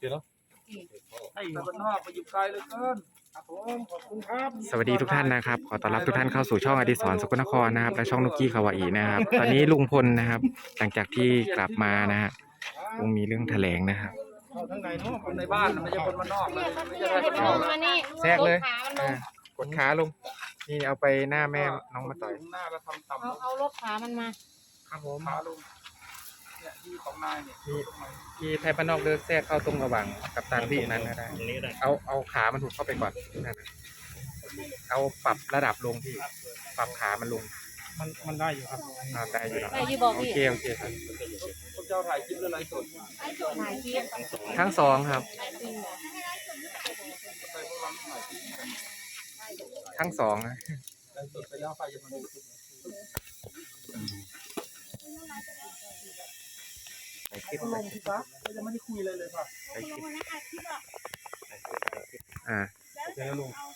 เดี๋ยวเนาะให้อยู่บ้านนอกไปอยู่ไกลเหลยเกินครับผมขอบคุณครับสวัสดีทุกท่านนะครับ ขอต้อนรับทุกท่านเข้าสู่ช่องอดิศรสกลนครนะครับ และช่องนุกกี้คาวาอีนะครับ ตอนนี้ลุงพลนะครับ หลังจากที่กลับมานะฮะลุงมีเรื่องแถลงนะครับเข้าทางไหนเนาะคนในบ้านน่ะไม่ใช่คนบ้านนอกเลยไม่เนี่ใช่ยคนให้บ้านมันนอกลงมานี่แทรกเลยขามันลอ่างกดขาลงนี่เอาไปหน้าแม่น้องมาต่อย ข้างหน้าก็ทำต่ำเอาเอารถขามันมาครับผมขาลงเนี่ย ที่ของนายเนี่ยที่ที่ไทยบ้านนอกเดินแทรกเข้าตรงระหว่างกับตันที่นั้นก็ได้ ตรงนี้ก็ได้เอาเอาขามันถูกเข้าไปก่อนนั่นน่ะเอาปรับระดับลงที่ ปรับขามันลงมันมันได้อยู่ครับอ่าได้อยู่แล้วได้อยี่บอกโอพี่เคโอเคครับ พวกเจ้าถ่ายคลิปหรือไลฟ์สดถ่ายคลิปทั้งสองครับ ไปพวกเราไม่ถ่ายคลิปกันทั้งสองนะไลฟ์สดไปแล้วใครจะมาดูคลิป ไปคลิปก็ลงสิครับเราจะไม่ได้คุยเลยเลยค่ะไปคลิปอ่า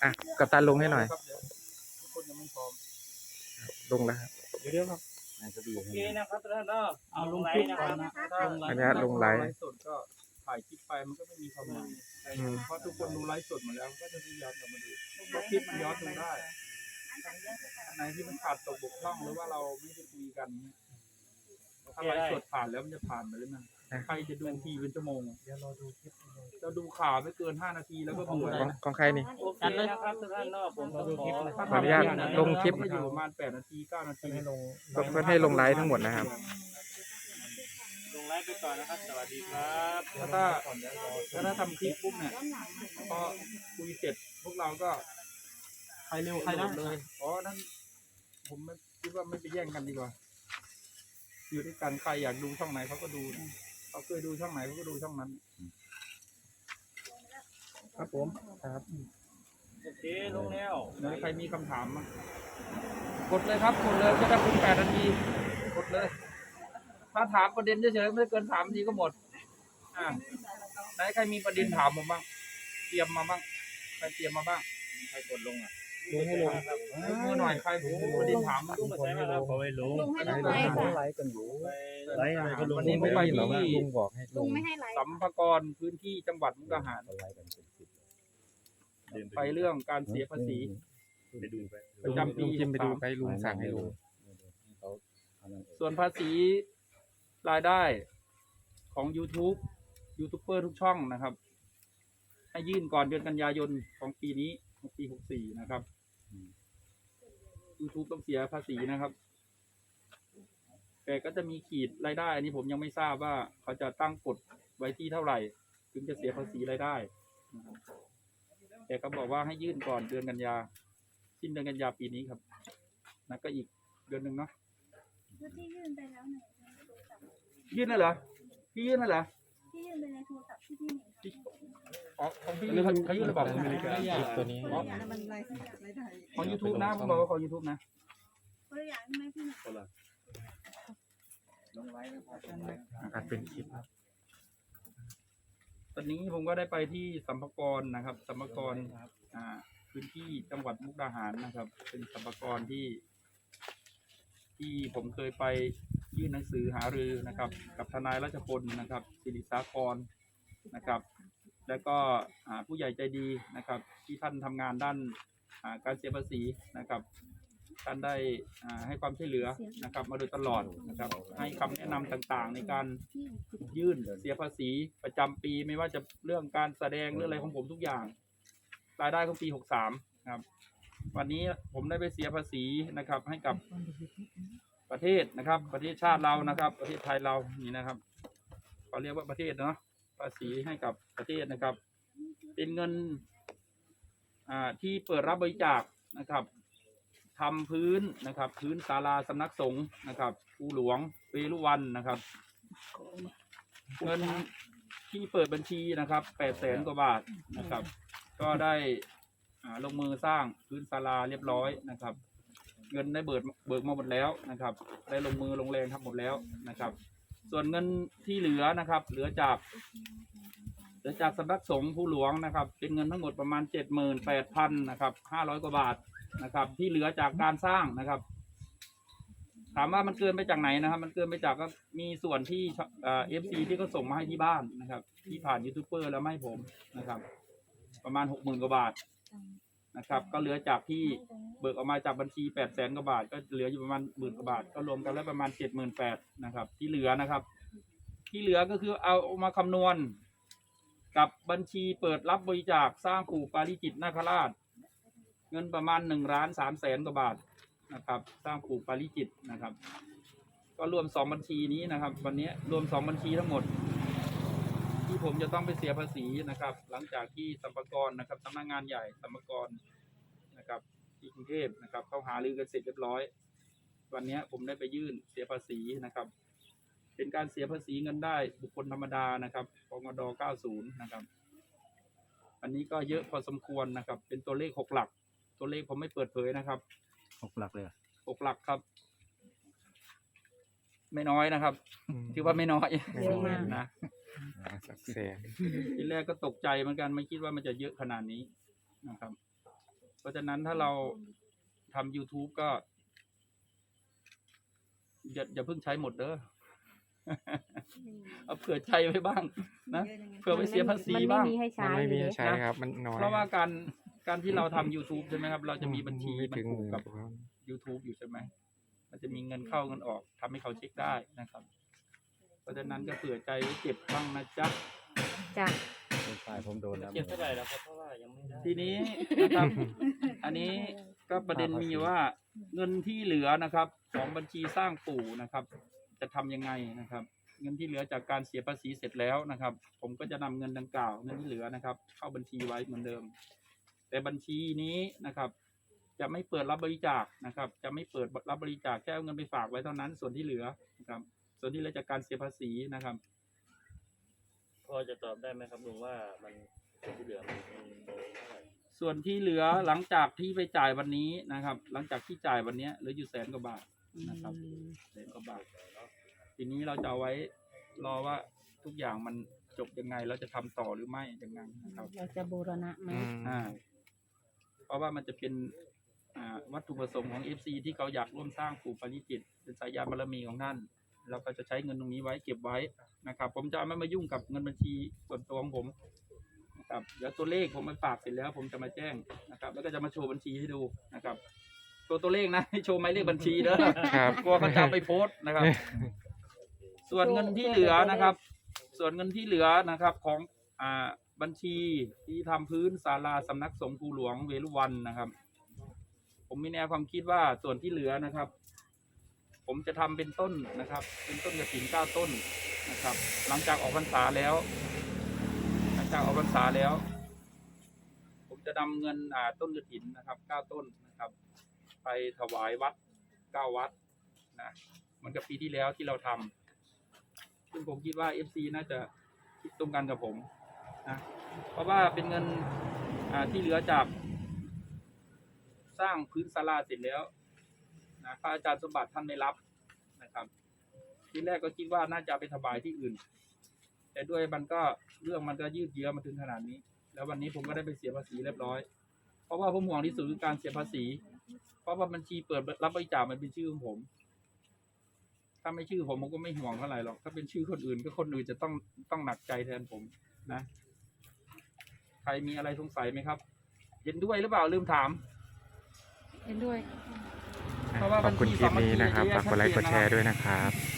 อะกับตันลงให้หน่อยครับเดี๋ยวทุกคนยังไม่พร้อมลงแล้วครับเดี๋ยวครับโอเคนะครับท่านเนาะเอาลงคลิปก่อนนะถ้าอันนี้ลงไลฟ์สดก็ถ่ายคลิปไปมันก็ไม่มีความหมายอืมเพราะทุกคนดูไลฟ์สดหมดแล้วก็จะได้ย้อนกลับมาดูเพราะคลิปมันย้อนดูได้อันไหนที่มันขาดตกบกพร่องหรือว่าเราไม่ได้คุยกันเนี่ย ถ้าไลฟ์สดผ่านแล้วมันจะผ่านไปแล้วนะใครจะดูทีเป็นชั่วโมงเดี๋ยวเราดูคลิปเราดูข่าวไม่เกินห้านาทีแล้วก็เบื่อของของใครนี่ โอเคนะครับทุกท่านเนาะผมขอถ้าขออนุญาตทำงลงคลิป ก็อยู่ประมาณแปดนาทีเก้านาทีให้ลงก็เพื่อให้ลงไลฟ์ทั้งหมดนะครับ ลงไลฟ์ไปก่อนนะครับ สวัสดีครับถ้าถ้าถ้าถ้าทำคลิปปุ๊บเนี่ยพอคุยเสร็จพวกเราก็ใครเร็วใครได้เลย อ๋อ นั่นผมไม่คิดว่าไม่ไปแย่งกันดีกว่า อยู่ด้วยกันใครอยากดูช่องไหนเขาก็ดูนะเขาเคยดูช่องไหนเขาก็ดูช่องนั้น ครับผมครับโอเคลงแล้วไหนใครมีคำถามมั้งกดเลยครับกดเลยจะได้คุณแปดนาทีกดเลย ถ้าถามประเด็นเฉยๆไม่เกินสามนาทีก็หมด อ่าไหนใครมีประเด็นถามผมบ้างเตรียมมาบ้างใครเตรียมมาบ้างใครกดลงอะ ลงให้ลงครับยกมือหน่อยใครผมมีประเด็นถามบ้างลุงมาใช้มาครับเขาไว้ลงลุงให้ลงไลฟ์ค่ะไลฟ์กันอยู่ไลฟ์อะไรก็ลงวันนี้ผมไปที่ลุงบอกให้ลลุงงไม่ให้ไลฟ์สัมภากรพื้นที่จังหวัดมุกดาหารไปเรื่องการเสียภาษีไปดูไปประจำปีลุงจิมไปดู63ไปลุงสั่งให้ลุงส่วนภาษีรายได้ของ YouTube ยูทูบเบอร์ทุกช่องนะครับ ให้ยื่นก่อนเดือนกันยายนของปีนี้ ของปี64นะครับ YouTube ต้องเสียภาษีนะครับ แต่ก็จะมีขีดรายได้ อันนี้ผมยังไม่ทราบว่าเขาจะตั้งกฎไว้ที่เท่าไหร่ ถึงจะเสียภาษีรายได้นะครับแต่ก็บอกว่าให้ยื่นก่อนเดือนกันยาสิ้นเดือนกันยาปีนี้ครับนะก็อีกเดือนหนึ่งเนาะที่ยื่นไปแล้วในโทรศัพท์ยื่นน่ะเหรอพี่ยื่นน่ะเหรอ ที่ยื่นไปในโทรศัพท์ที่พี่หนิงพี่อ๋อของพี่เขาเขายื่นหรือเปล่าตัวนี้อ๋อของ YouTube นะผมบอกว่าของ YouTube นะคนละอย่างใช่ไหมพี่หนิงอาจเป็นคลิปตอนนี้ผมก็ได้ไปที่สัมภากรนะครับสัมภากรอ่าพื้นที่จังหวัดมุกดาหารนะครับ เป็นสัมภากรที่ ที่ผมเคยไป ยื่นหนังสือหารือนะครับ กับทนายรัชพลนะครับสิริสาครนะครับ แล้วก็ผู้ใหญ่ใจดีนะครับ ที่ท่านทำงานด้านการเสียภาษีนะครับท่านได้ให้ความช่วยเหลือนะครับมาโดยตลอดนะครับ ให้คำแนะนำต่างๆ ในการยื่นเสียภาษีประจำปีไม่ว่าจะเรื่องการแสดงหรืออะไรของผมทุกอย่าง รายได้ของปี 63 ครับ วันนี้ผมได้ไปเสียภาษีนะครับ ให้กับ ประเทศนะครับ ประเทศชาติเรานะครับ ประเทศไทยเรานี่นะครับเขาเรียกว่าประเทศเนาะภาษีให้กับประเทศนะครับ เป็นเงินอ่าที่เปิดรับบริจาคนะครับทำพื้นนะครับ พื้นศาลาสำนักสงฆ์นะครับภูหลวงเวรุวันนะครับ เงินที่เปิดบัญชีนะครับแปดแสนกว่าบาทนะครับ ก็ได้อ่าลงมือสร้างพื้นศาลาเรียบร้อยนะครับ เงินได้เบิกเบิกมาหมดแล้วนะครับ ได้ลงมือลงแรงทำหมดแล้วนะครับ ส่วนเงินที่เหลือนะครับ เหลือจากเหลือจากสำนักสงฆ์ผู้หลวงนะครับ เป็นเงินทั้งหมดประมาณเจ็ดหมื่นแปดพันนะครับห้าร้อยกว่าบาทนะครับ ที่เหลือจากการสร้างนะครับ ถามว่ามันเกินไปจากไหนนะครับ มันเกินไปจากก็มีส่วนที่เอฟซีที่เขาส่งมาให้ที่บ้านนะครับ ที่ผ่านยูทูบเบอร์แล้วไม่ผมนะครับ ประมาณหกหมื่นกว่าบาท นะครับ ก็เหลือจากที่เบิกออกมาจากบัญชีแปดแสนกว่าบาท ก็เหลืออยู่ประมาณหมื่นกว่าบาท ก็รวมกันแล้วประมาณเจ็ดหมื่นแปดนะครับ ที่เหลือนะครับ ที่เหลือก็คือเอามาคำนวณ กับบัญชีเปิดรับบริจาคสร้างปู่ปาริจิตนาคราช เงินประมาณหนึ่งล้านสามแสนกว่าบาทนะครับ สร้างปู่ปาริจิตนะครับ ก็รวมสองบัญชีนี้นะครับ วันนี้รวมสองบัญชีทั้งหมด ที่ผมจะต้องไปเสียภาษีนะครับ หลังจากที่สัมภากรนะครับสำนักงานใหญ่สัมภากรนะครับ ที่กรุงเทพนะครับเขาหารือกันเสร็จเรียบร้อย วันนี้ผมได้ไปยื่นเสียภาษีนะครับ เป็นการเสียภาษีเงินได้บุคคลธรรมดานะครับปงด90 นะครับ อันนี้ก็เยอะพอสมควรนะครับ เป็นตัวเลขหกหลัก ตัวเลขผมไม่เปิดเผยนะครับหกหลักเลยหกหลักครับ ไม่น้อยนะครับ ถือว่าไม่น้อยเย อะมากนะสักแสนทีแรกก็ตกใจเหมือนกัน ไม่คิดว่ามันจะเยอะขนาดนี้นะครับ เพราะฉะนั้นถ้าเราทำ YouTube ก็ อย่าอย่าเพิ่งใช้หมดเด้อ เอาเผื่อใจไว้บ้าง นะ เผื่อไปเสียภาษีมันบ้างไม่มีให้มัใช้นไม่มีให้เลยใช้ครับ มันน้อยเพราะว่าการการที่เราทำ YouTube ใช่ไหมครับ เราจะมีบัญชีไม่มันถึงผูกกับหมื่น YouTube อยู่ใช่ไหมมันจะมีเงินเข้าเงินออกทำให้เขาเช็คได้นะครับ เพราะฉะนั้นก็เผื่อใจไว้เก็บบ้างนะจ๊ะ จ้ะใช่ผมโดนแล้วเก็บเท่าไหร่แล้วครับเพราะว่ายังไม่ได้ทีนี้นะครับ อันนี้ก็ประเด็นมีว่าเงินที่เหลือนะครับ ของบัญชีสร้างปู่นะครับ จะทำยังไงนะครับ เงินที่เหลือจากการเสียภาษีเสร็จแล้วนะครับ ผมก็จะนำเงินดังกล่าวเงินที่เหลือนะครับ เข้าบัญชีไว้เหมือนเดิม แต่บัญชีนี้นะครับ จะไม่เปิดรับบริจาคนะครับ จะไม่เปิดรับบริจาคแค่เอาเงินไปฝากไว้เท่านั้นส่วนที่เหลือนะครับส่ วนที่เหลือจากการเสียภาษีนะครับ พอจะตอบได้ไหมครับลุงว่ามันส่วนที่เหลือมันเป็นโดยเท่าไหร่ส่วนที่เหลือหลังจากที่ไปจ่ายวันนี้นะครับ หลังจากที่จ่ายวันเนี้ยเหลืออยู่แสนกว่าบาทนะครับแสนกว่าบาททีนี้เราจะเอาไว้รอว่าทุกอย่างมันจบยังไงแล้วจะทำต่อหรือไม่ยังไงนะครับ เราจะบูรณะไหมอืม อ่าเพราะว่ามันจะเป็นอ่าวัตถุประสงค์ของ FC ที่เขาอยากร่วมสร้างปู่ปาริจิตเป็นสายยานบารมีของท่าน เราก็จะใช้เงินตรงนี้ไว้เก็บไว้นะครับ ผมจะไม่มายุ่งกับเงินบัญชีส่วนตัวของผมนะครับเดี๋ยวตัวเลขผมไปฝากเสร็จแล้ว ผมจะมาแจ้งนะครับ แล้วก็จะมาโชว์บัญชีให้ดูนะครับ ตัวตัวเลขนะให้โชว์หมายเลขบัญชีเด้อครับ กลัวเขาจะเอาไปโพสต์นะครับ ส่วนเงินที่เหลือนะครับ ส่วนเงินที่เหลือนะครับของอ่าบัญชีที่ทำพื้นศาลาสำนักสงฆ์ภูหลวงเวรุวันนะครับ ผมมีแนวความคิดว่าส่วนที่เหลือนะครับ ผมจะทำเป็นต้นนะครับ เป็นต้นกระถินเก้าต้นนะครับ หลังจากออกพรรษาแล้ว หลังจากออกพรรษาแล้ว ผมจะนำเงินอ่าต้นกระถินนะครับเก้าต้นนะครับ ไปถวายวัดเก้าวัดนะเหมือนกับปีที่แล้วที่เราทำซึ่งผมคิดว่า FC น่าจะคิดตรงกันกับผมนะเพราะว่าเป็นเงินอ่าที่เหลือจาก สร้างพื้นศาลาเสร็จแล้ว นะพระอาจารย์สมบัติท่านไม่รับนะครับ ทีแรกก็คิดว่าน่าจะไปถวายที่อื่น แต่ด้วยมันก็เรื่องมันก็ยืดเยื้อมาถึงขนาดนี้ แล้ววันนี้ผมก็ได้ไปเสียภาษีเรียบร้อย เพราะว่าผมห่วงที่สุดคือการเสียภาษี เพราะว่าบัญชีเปิดรับบริจาคมันเป็นชื่อของผม ถ้าไม่ชื่อผมผมก็ไม่ห่วงเท่าไหร่หรอกถ้าเป็นชื่อคนอื่นก็คนอื่นจะต้องต้องหนักใจแทนผมนะ ใครมีอะไรสงสัยไหมครับ เห็นด้วยหรือเปล่าลืมถาม เห็นด้วย เพราะว่าขอบคุณบัญชีคลิปนี้สามัคคีนะครับเนี่ยฝากกดไลค์กดแชร์ชัดเจนนะครับด้วยนะครับ